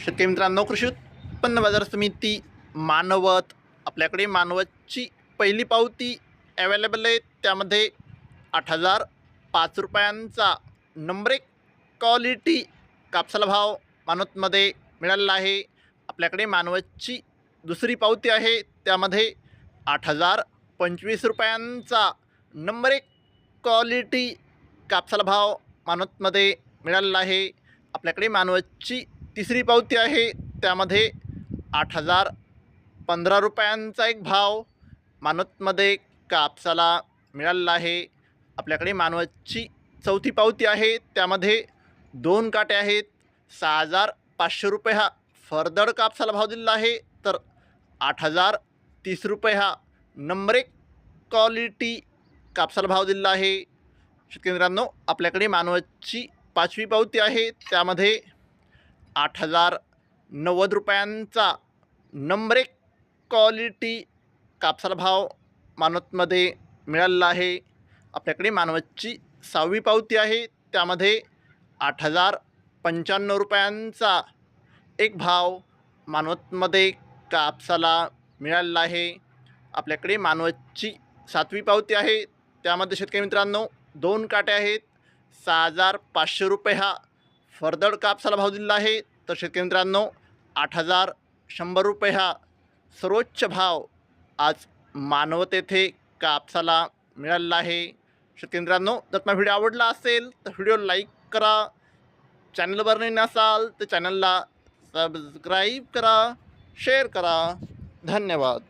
शेतकरी मित्रांनो कृषी उत्पन्न बाजार समिती मानवत आपल्याकडे मानवतची पहिली पावती अवेलेबल आहे. त्यामध्ये आठ हजार पाच रुपयांचा नंबर एक क्वालिटी कापसाला भाव मानवतमध्ये मिळालेला आहे. आपल्याकडे मानवतची दुसरी पावती आहे. त्यामध्ये आठ हजार पंचवीस रुपयांचा नंबर एक क्वालिटी कापसाला भाव मानवतमध्ये मिळालेला आहे. आपल्याकडे मानवतची तिसरी पावती आहे त्यामध्ये आठ हजार पंधरा रुपयांचा एक भाव मानवतमध्ये कापसाला मिळालेला आहे. आपल्याकडे मानवतची चौथी पावती आहे त्यामध्ये दोन काटे आहेत. सहा हजार पाचशे रुपये हा फरदड कापसाला भाव दिलेला आहे. तर आठ हजार तीस रुपये हा नंबर एक क्वालिटी कापसाला भाव दिलेला आहे. शेतकरी मित्रांनो आपल्याकडे मानवतची पाचवी पावती आहे त्यामध्ये आठ हजार नव्वद रुपयांचा नंबर एक क्वालिटी कापसाला भाव मानवतमध्ये मिळालेला आहे. आपल्याकडे मानवतची सहावी पावती आहे. त्यामध्ये आठ हजार पंच्याण्णव रुपयांचा एक भाव मानवतमध्ये कापसाला मिळालेला आहे. आपल्याकडे मानवतची सातवी पावती आहे. त्यामध्ये शेतकरी मित्रांनो दोन काटे आहेत. सहा हजार पाचशे रुपये हा फरदड कापसाला भाव दिलेला आहे? तर शेतकरी मित्रांनो आठ हजार शंभर रुपये हा सर्वोच्च भाव आज मानवत येथे कापसाला मिळालेला आहे? शेतकरी मित्रांनो जर तुम्हाला व्हिडिओ आवडला असेल तर व्हिडिओ लाईक करा. चॅनलवर नवीन असाल तर चॅनलला सबस्क्राईब करा शेअर करा. धन्यवाद.